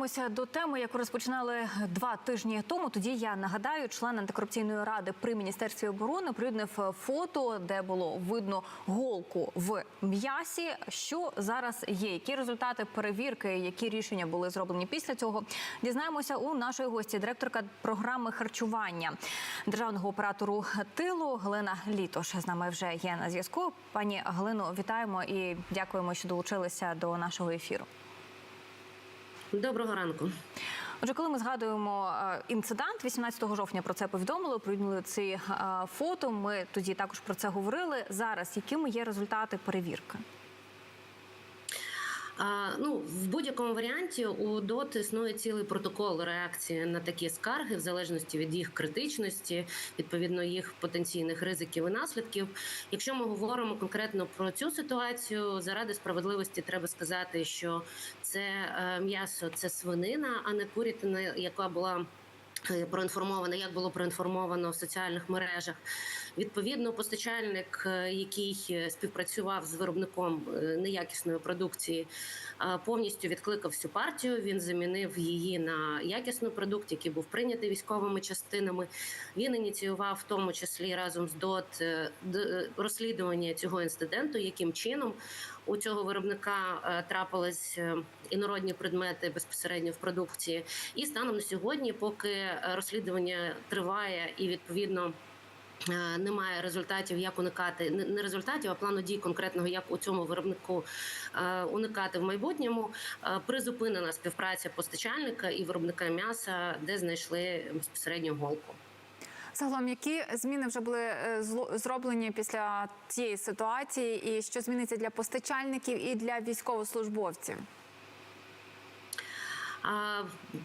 Повертаємося до теми, яку розпочинали два тижні тому. Тоді я нагадаю, член антикорупційної ради при міністерстві оборони прилюднив фото, де було видно голку в м'ясі. Що зараз є? Які результати перевірки, які рішення були зроблені після цього? Дізнаємося у нашої гості, директорка програми харчування державного оператору тилу Галина Літош з нами вже є на зв'язку. Пані Галино, вітаємо і дякуємо, що долучилися до нашого ефіру. Доброго ранку. Отже, коли ми згадуємо е, інцидент, 18 жовтня про це повідомили, оприлюднили ці е, фото. Ми тоді також про це говорили. Зараз якими є результати перевірки? Ну, в будь-якому варіанті у ДОТ існує цілий протокол реакції на такі скарги, в залежності від їх критичності, відповідно їх потенційних ризиків і наслідків. Якщо ми говоримо конкретно про цю ситуацію, заради справедливості треба сказати, що це е, м'ясо, це свинина, а не курятина, яка була. е, Проінформовано, як було проінформовано в соціальних мережах. Відповідно, постачальник, е, який е, співпрацював з виробником е, неякісної продукції, повністю відкликав всю партію. Він замінив її на якісний продукт, який був прийнятий військовими частинами. Він ініціював в тому числі разом з ДОТ розслідування цього інциденту, яким чином у цього виробника трапились інородні предмети безпосередньо в продукції. І станом на сьогодні, поки розслідування триває і відповідно. Е, Немає результатів, як уникати не- результатів, а плану дій конкретного, як у цьому виробнику е, уникати в майбутньому. Е, Призупинена співпраця постачальника і виробника м'яса, де знайшли безпосередньо голку. Загалом, які зміни вже були зроблені після цієї ситуації, і що зміниться для постачальників і для військовослужбовців?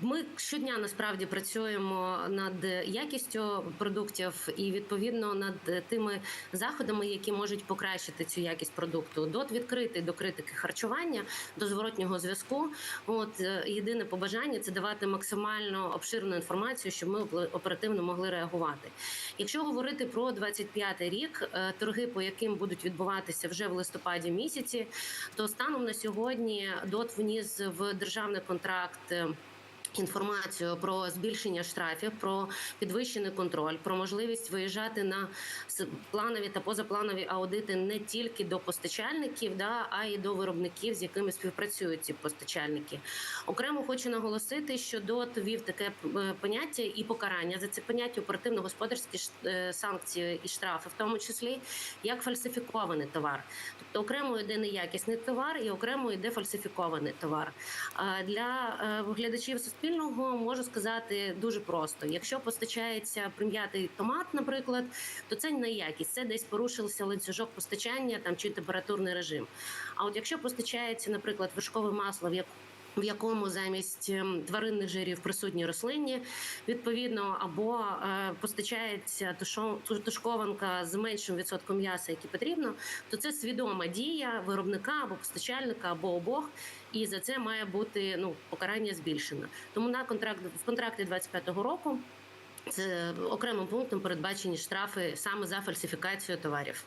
Ми щодня насправді працюємо над якістю продуктів і відповідно над тими заходами, які можуть покращити цю якість продукту. Дот відкритий до критики харчування, до зворотнього зв'язку. От е, єдине побажання це давати максимально обширну інформацію, щоб ми оперативно могли реагувати. Якщо говорити про 25-й рік, е, торги, по яким будуть відбуватися вже в листопаді місяці, то станом на сьогодні ДОТ вніс в державний контракт. Е, Інформацію про збільшення штрафів, про підвищений контроль, про можливість виїжджати на планові та позапланові аудити не тільки до постачальників, да, а й до виробників, з якими співпрацюють ці постачальники. Окремо хочу наголосити, що ДОТ ввів таке е, поняття і покарання за це поняття оперативно-господарські е, санкції і штрафи, в тому числі як фальсифікований товар. Тобто окремо йде неякісний товар і окремо йде фальсифікований товар. Для е, глядачів суспільного можу сказати дуже просто: якщо постачається прим'ятий томат, наприклад, то це не якість, це десь порушився ланцюжок постачання там чи температурний режим. А от якщо постачається, наприклад, вершкове масло, в як в якому замість ем, тваринних жирів присутні рослинні, відповідно, або е, постачається тушкованка з меншим відсотком м'яса, який потрібно, то це свідома дія виробника або постачальника, або обох, і за це має бути ну покарання збільшено. Тому на контракт в контракті 25-го року. Це окремим пунктом передбачені штрафи саме за фальсифікацію товарів.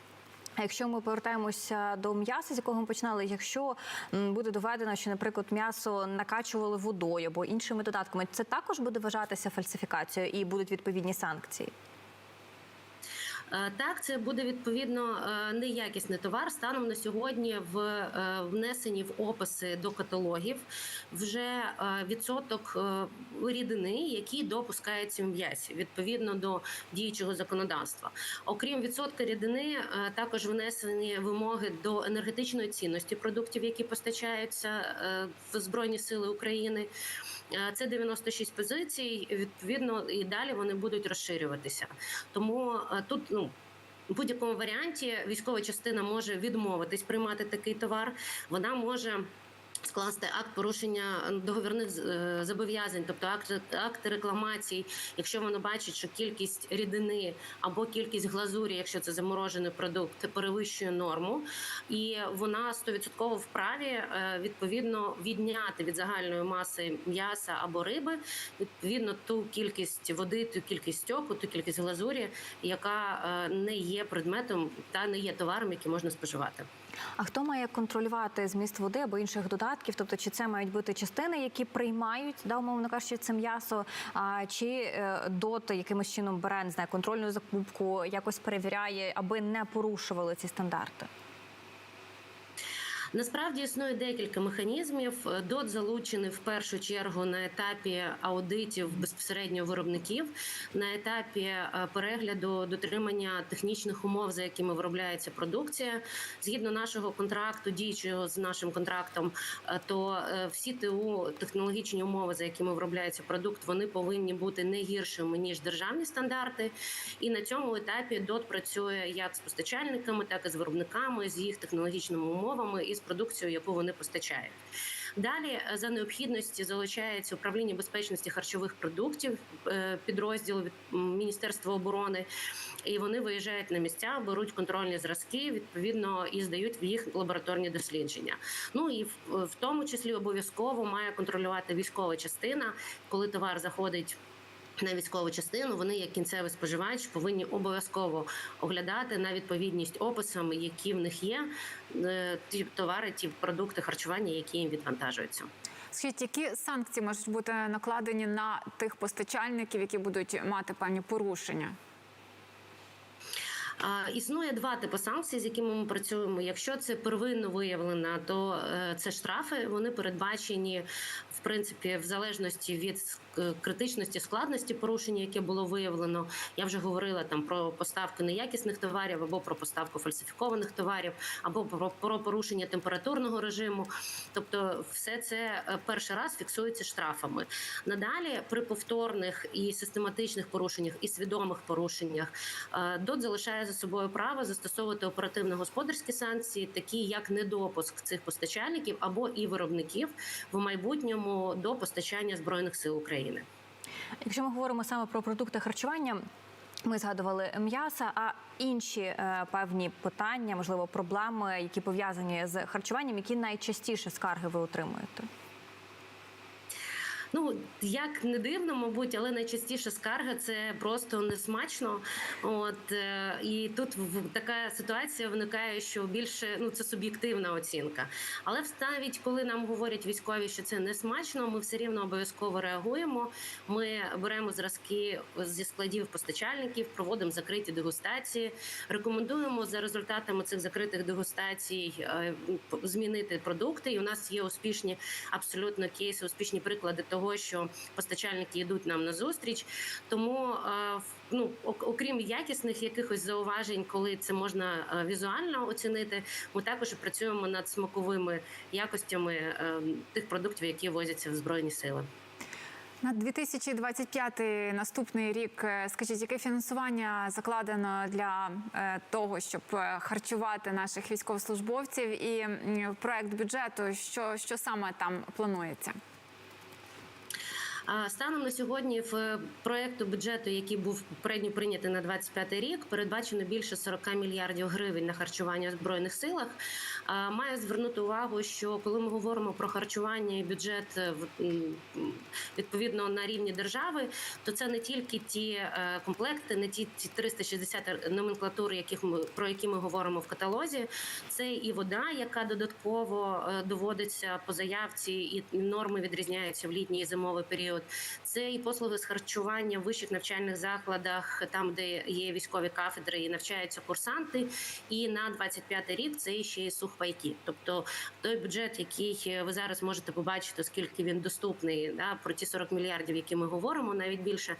Якщо ми повертаємося до м'яса, з якого ми починали, якщо буде доведено, що, наприклад, м'ясо накачували водою або іншими додатками, це також буде вважатися фальсифікацією і будуть відповідні санкції. Е, Так, це буде відповідно е, неякісний товар. Станом на сьогодні в е, внесені в описи до каталогів вже відсоток рідини, які допускаються в м'ясі відповідно до діючого законодавства. Окрім відсотка рідини, також внесені вимоги до енергетичної цінності продуктів, які постачаються в Збройні Сили України. Е, Це 96 позицій. Відповідно, і далі вони будуть розширюватися. Тому е, тут ну. У будь-якому варіанті військова частина може відмовитись приймати такий товар. Вона може скласти акт порушення договірних е, зобов'язань, тобто акт, акт рекламацій, якщо воно бачить, що кількість рідини або кількість глазурі, якщо це заморожений продукт, перевищує норму, і вона 100% вправі е, відповідно відняти від загальної маси м'яса або риби відповідно ту кількість води, ту кількість стьоку, ту кількість глазурі, яка е, не є предметом та не є товаром, який можна споживати. А хто має контролювати зміст води або інших додатків? Тобто, чи це мають бути частини, які приймають, да, умовно кажучи, це м'ясо, а, чи е, ДОТ якимось чином бере не знаю, контрольну закупку, якось перевіряє, аби не порушували ці стандарти? Насправді існує декілька механізмів. ДОТ залучений в першу чергу на етапі аудитів безпосередньо виробників, на етапі е, перегляду дотримання технічних умов, за якими виробляється продукція. Згідно нашого контракту, діючого з нашим контрактом, е, то е, всі ТУ технологічні умови, за якими виробляється продукт, вони повинні бути не гіршими ніж державні стандарти. І на цьому етапі ДОТ працює як з постачальниками, так і з виробниками, з їх технологічними умовами і з продукцією, яку вони постачають. Далі е, за необхідності залучається управління безпечності харчових продуктів, е, підрозділ від Міністерства оборони, і вони виїжджають на місця, беруть контрольні зразки, відповідно і здають в їх лабораторні дослідження. Ну і в тому числі обов'язково має контролювати військова частина, коли товар заходить. На військову частину вони, як кінцевий споживач, повинні обов'язково оглядати на відповідність описам, які в них є, е, ті товари, ті продукти харчування, які їм відвантажуються. Скажіть, які санкції можуть бути накладені на тих постачальників, які будуть мати певні порушення? Існує два типи санкцій, з якими ми працюємо. Якщо це первинно виявлено, то е, це штрафи. Вони передбачені в принципі в залежності від критичності складності порушення, яке було виявлено. Я вже говорила там про поставку неякісних товарів або про поставку фальсифікованих товарів, або про, про порушення температурного режиму. Тобто, все це е, перший раз фіксується штрафами. Надалі при повторних і систематичних порушеннях і свідомих порушеннях е, ДОТ залишає за собою право застосовувати оперативно-господарські санкції, такі як недопуск цих постачальників або і виробників в майбутньому до постачання збройних сил України. Якщо ми говоримо саме про продукти харчування. Ми згадували м'яса, а інші е, певні питання, можливо, проблеми, які пов'язані з харчуванням, які найчастіше скарги ви отримуєте. Ну як не дивно, мабуть, але найчастіше скарга це просто несмачно. От е, і тут в- така ситуація виникає, що більше ну це суб'єктивна оцінка. Але навіть коли нам говорять військові, що це несмачно, ми все рівно обов'язково реагуємо. Ми беремо зразки зі складів постачальників, проводимо закриті дегустації. Рекомендуємо за результатами цих закритих дегустацій е, змінити продукти. І у нас є успішні абсолютно кейси, успішні приклади того, що постачальники йдуть нам на зустріч. Тому е, ну окрім якісних якихось зауважень, коли це можна е, візуально оцінити, ми також працюємо над смаковими якостями е, тих продуктів, які возяться в збройні сили. На 2025 наступний рік, скажіть, яке фінансування закладено для того, щоб харчувати наших військовослужбовців, і проект бюджету, що, що саме там планується? Станом на сьогодні в проекту бюджету, який був попередньо прийнятий на 25 рік, передбачено більше 40 мільярдів гривень на харчування в збройних силах. Маю звернути увагу, що коли ми говоримо про харчування і бюджет е, відповідно на рівні держави, то це не тільки ті е, комплекти, не ті, ті 360 номенклатур, яких ми про які ми говоримо в каталозі. Це і вода, яка додатково е, доводиться по заявці, і норми відрізняються в літній і зимовий період. Це і послуги з харчування в вищих навчальних закладах, там де є військові кафедри і навчаються курсанти. І на 25 рік це ще й сухпайки. Тобто той бюджет, який ви зараз можете побачити, оскільки він доступний, да, про ті 40 мільярдів, які ми говоримо, навіть більше.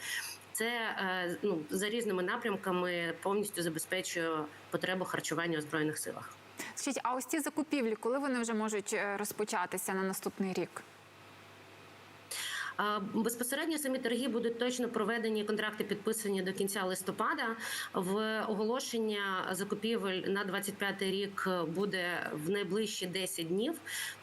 Це е, ну за різними напрямками повністю забезпечує потребу харчування у збройних силах. Скажіть, а ось ці закупівлі, коли вони вже можуть е, розпочатися на наступний рік? Безпосередньо самі торги будуть точно проведені. Контракти підписані до кінця листопада. В оголошення закупівель на 25 рік буде в найближчі 10 днів.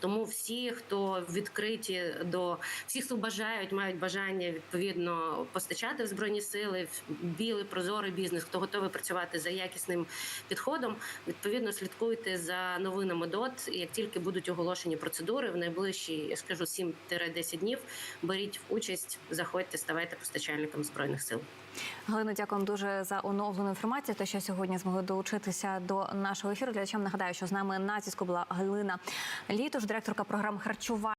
Тому всі, хто відкриті до всі, хто бажають, мають бажання відповідно постачати в збройні сили, білий прозорий бізнес, хто готовий працювати за якісним підходом. Відповідно, слідкуйте за новинами ДОТ. Як тільки будуть оголошені процедури в найближчі, я скажу 7-10 днів, беріть беріть участь, заходьте, ставайте постачальником збройних сил. Галина, дякую дуже за оновлену інформацію. Те, що сьогодні змогли долучитися до нашого ефіру. Глядачам нагадаю, що з нами на зв'язку була Галина Літош, директорка програм харчування.